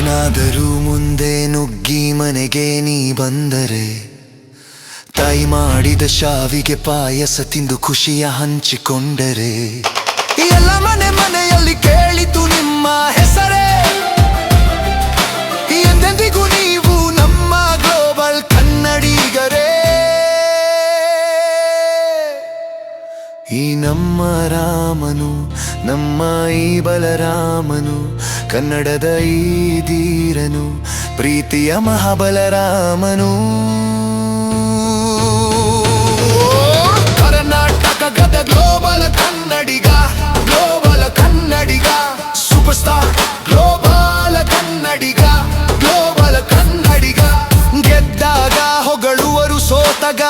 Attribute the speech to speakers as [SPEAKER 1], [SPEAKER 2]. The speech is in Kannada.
[SPEAKER 1] ಏನಾದರೂ ಮುಂದೆ ನುಗ್ಗಿ ಮನೆಗೆ ನೀ ಬಂದರೆ, ತಾಯಿ ಮಾಡಿದ ಶಾವಿಗೆ ಪಾಯಸ ತಿಂದು ಖುಷಿಯ ಹಂಚಿಕೊಂಡರೆ. ಎಲ್ಲ ಮನೆ ಮನೆಯಲ್ಲಿ ಕೇಳಿತು ನಿಮ್ಮ ಹೆಸರೇ. ಎಂದೆಂದಿಗೂ ನೀವು ನಮ್ಮ ಗ್ಲೋಬಲ್ ಕನ್ನಡಿಗರೇ. ಈ ನಮ್ಮ ರಾಮನು, ನಮ್ಮ ಈ ಬಲರಾಮನು ಕನ್ನಡದ ಈ ಧೀರನು, ಪ್ರೀತಿಯ ಮಹಾಬಲರಾಮನು. Karnataka global Kannadiga global Kannadiga super star global Kannadiga global Kannadiga. ಗೆದ್ದಾಗ ಹೊಗಳುವರು ಸೋತಗ